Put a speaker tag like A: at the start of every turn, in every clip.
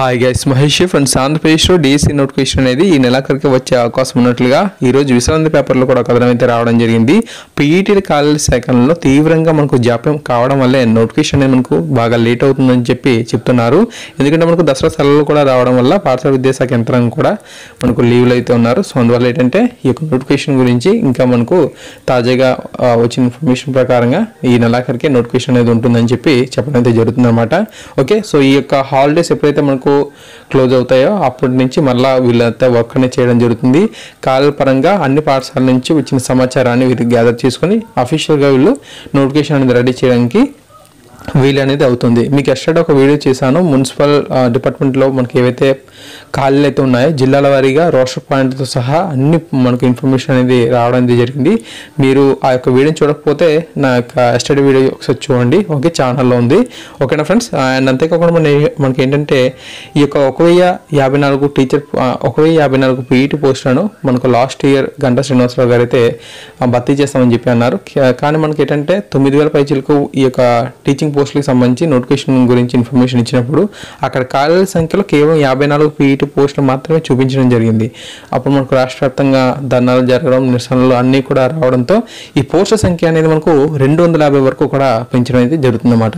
A: Hi guys Mahesh friends ఆంధ్రప్రదేశ్లో DSC notification అనేది ఈ నెలాఖరికి వచ్చే అవకాశం ఉన్నట్లుగా ఈరోజు విశ్రాంతి పేపర్లో కూడా కథనం అయితే రావడం జరిగింది. పీఈటీల కాలేజీ సేకరణలో తీవ్రంగా మనకు జాప్యం కావడం వల్లే నోటిఫికేషన్ అనేది మనకు బాగా లేట్ అవుతుందని చెప్పి చెప్తున్నారు. ఎందుకంటే మనకు దసరా సెలవులు కూడా రావడం వల్ల పాఠశాల విద్యాశాఖ యంత్రాంగం కూడా మనకు లీవ్లు అయితే ఉన్నారు. సో అందువల్ల ఏంటంటే ఈ యొక్క నోటిఫికేషన్ గురించి ఇంకా మనకు తాజాగా వచ్చిన ఇన్ఫర్మేషన్ ప్రకారంగా ఈ నెలాఖరికి నోటిఫికేషన్ అనేది ఉంటుందని చెప్పి చెప్పడం అయితే జరుగుతుందన్నమాట. ఓకే సో ఈ యొక్క హాలిడేస్ ఎప్పుడైతే మనకు క్లోజ్ అవుతాయో అప్పటి నుంచి మళ్ళీ వీళ్ళంతా వర్క్ అనేది చేయడం జరుగుతుంది. కాల పరంగా అన్ని పాఠశాల నుంచి వచ్చిన సమాచారాన్ని వీళ్ళు గ్యాదర్ చేసుకొని అఫీషియల్గా వీళ్ళు నోటిఫికేషన్ అనేది రెడీ చేయడానికి వీలు అనేది అవుతుంది. మీకు ఎస్టర్డే ఒక వీడియో చేశాను. మున్సిపల్ డిపార్ట్మెంట్లో మనకి ఏవైతే ఖాళీలు అయితే ఉన్నాయి. జిల్లాల వారీగా రోస్టర్ పాయింట్తో సహా అన్ని మనకు ఇన్ఫర్మేషన్ అనేది రావడం అనేది జరిగింది. మీరు ఆ యొక్క వీడియోని చూడకపోతే నా యొక్క ఎస్టడీ వీడియో ఒకసారి చూడండి. ఓకే ఛానల్లో ఉంది. ఓకేనా ఫ్రెండ్స్? అండ్ అంతేకాకుండా మన మనకి ఏంటంటే ఈ యొక్క ఒక వెయ్యి యాభై నాలుగు టీచర్ ఒక వెయ్యి యాభై నాలుగు పీఈటీ పోస్టులను మనకు లాస్ట్ ఇయర్ గంటా శ్రీనివాసరావు గారు అయితే భర్తీ చేస్తామని చెప్పి అన్నారు. కానీ మనకి ఏంటంటే తొమ్మిది వేల పైచీలకు ఈ యొక్క టీచింగ్ పోస్టులకు సంబంధించి నోటిఫికేషన్ గురించి ఇన్ఫర్మేషన్ ఇచ్చినప్పుడు అక్కడ ఖాళీల సంఖ్యలో కేవలం యాభై నాలుగు పీఈటీ పోస్టులు మాత్రమే చూపించడం జరిగింది. అప్పుడు మనకు రాష్ట్ర వ్యాప్తంగా ధర్నాలు జరగడం నిరసనలు అన్నీ కూడా రావడంతో ఈ పోస్టుల సంఖ్య అనేది మనకు రెండు వందల యాభై వరకు కూడా పెంచడం అయితే జరుగుతుందన్నమాట.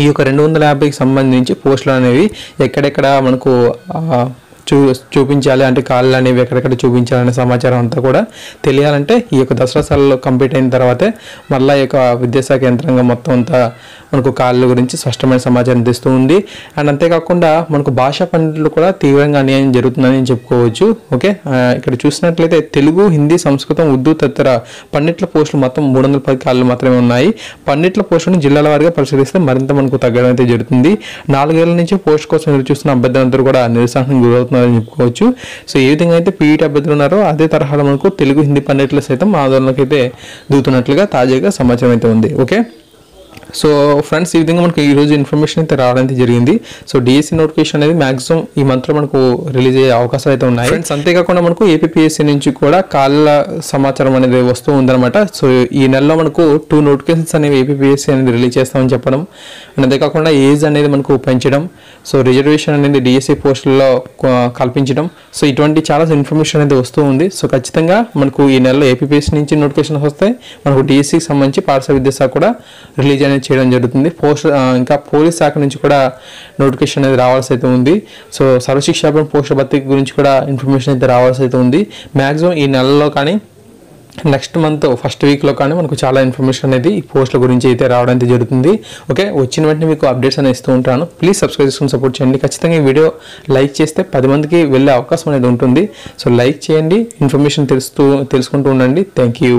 A: ఈ యొక్క రెండు వందల యాభైకి సంబంధించి పోస్టులు అనేవి ఎక్కడెక్కడ మనకు చూ చూపించాలి అంటే కాళ్ళు అనేవి ఎక్కడెక్కడ చూపించాలనే సమాచారం అంతా కూడా తెలియాలంటే ఈ యొక్క దసరా సెలవులు కంప్లీట్ అయిన తర్వాతే మళ్ళీ ఈ యొక్క విద్యాశాఖ యంత్రాంగం మొత్తం అంతా మనకు కాళ్ళ గురించి స్పష్టమైన సమాచారం తెస్తూ ఉంది. అండ్ అంతేకాకుండా మనకు భాషా పండితులు కూడా తీవ్రంగా అన్యాయం జరుగుతుందని చెప్పుకోవచ్చు. ఓకే? ఇక్కడ చూసినట్లయితే తెలుగు హిందీ సంస్కృతం ఉర్దూ తదితర పండిట్ల పోస్టులు మొత్తం మూడు వందల పది కాళ్ళు మాత్రమే ఉన్నాయి. పండిట్ల పోస్టులను జిల్లాల వారిగా పరిశీలిస్తే మరింత మనకు తగ్గడం అయితే జరుగుతుంది. నాలుగేళ్ళ నుంచి పోస్ట్ కోసం ఎదురు చూస్తున్న అభ్యర్థులందరూ కూడా నిరుత్సాహం చేస్తున్నారని చెప్పుకోవచ్చు. సో ఏ విధంగా అయితే పీఈటీ అభ్యర్థులు ఉన్నారో అదే తరహాలో మనకు తెలుగు హిందీ పండితులు సైతం ఆందోళనకైతే అయితే దూతున్నట్లుగా తాజాగా సమాచారం అయితే ఉంది. ఓకే? సో ఫ్రెండ్స్ ఈ విధంగా మనకి ఈరోజు ఇన్ఫర్మేషన్ అయితే రావడం జరిగింది. సో డిఎస్సి నోటిఫికేషన్ అనేది మాక్సిమం ఈ మంత్లో మనకు రిలీజ్ అయ్యే అవకాశాలు అయితే ఉన్నాయి. ఫ్రెండ్స్ అంతేకాకుండా మనకు ఏపీఎస్సి నుంచి కూడా కాళ్ళ సమాచారం అనేది వస్తూ ఉందన్నమాట. సో ఈ నెలలో మనకు టూ నోటిఫికేషన్స్ అనేవి ఏపీఎస్సి అనేది రిలీజ్ చేస్తామని చెప్పడం. అండ్ అంతేకాకుండా ఏజ్ అనేది మనకు పెంచడం. సో రిజర్వేషన్ అనేది డిఎస్సి పోస్టుల్లో కల్పించడం. సో ఇటువంటి చాలా ఇన్ఫర్మేషన్ అనేది వస్తూ ఉంది. సో ఖచ్చితంగా మనకు ఈ నెలలో ఏపీఎస్సి నుంచి నోటిఫికేషన్ వస్తే మనకు డిఎస్సికి సంబంధించి పాఠశాల విద్యాశాఖ కూడా రిలీజ్ అనేది చేయడం జరుగుతుంది. పోస్ట్ ఇంకా పోలీస్ శాఖ నుంచి కూడా నోటిఫికేషన్ అనేది రావాల్సి అయితే ఉంది. సో సర్వశిక్షాపం పోస్టుల భర్తీ గురించి కూడా ఇన్ఫర్మేషన్ అయితే రావాల్సి అయితే ఉంది. మ్యాక్సిమం ఈ నెలలో కానీ నెక్స్ట్ మంత్ ఫస్ట్ వీక్లో కానీ మనకు చాలా ఇన్ఫర్మేషన్ అనేది ఈ పోస్టుల గురించి అయితే రావడం అయితే జరుగుతుంది. ఓకే? వచ్చిన వెంటనే మీకు అప్డేట్స్ అనేది ఇస్తూ ఉంటాను. ప్లీజ్ సబ్స్క్రైబ్ చేసుకుని సపోర్ట్ చేయండి. ఖచ్చితంగా ఈ వీడియో లైక్ చేస్తే పది మందికి వెళ్ళే అవకాశం అనేది ఉంటుంది. సో లైక్ చేయండి. ఇన్ఫర్మేషన్ తెలుస్తూ తెలుసుకుంటూ ఉండండి. Thank you.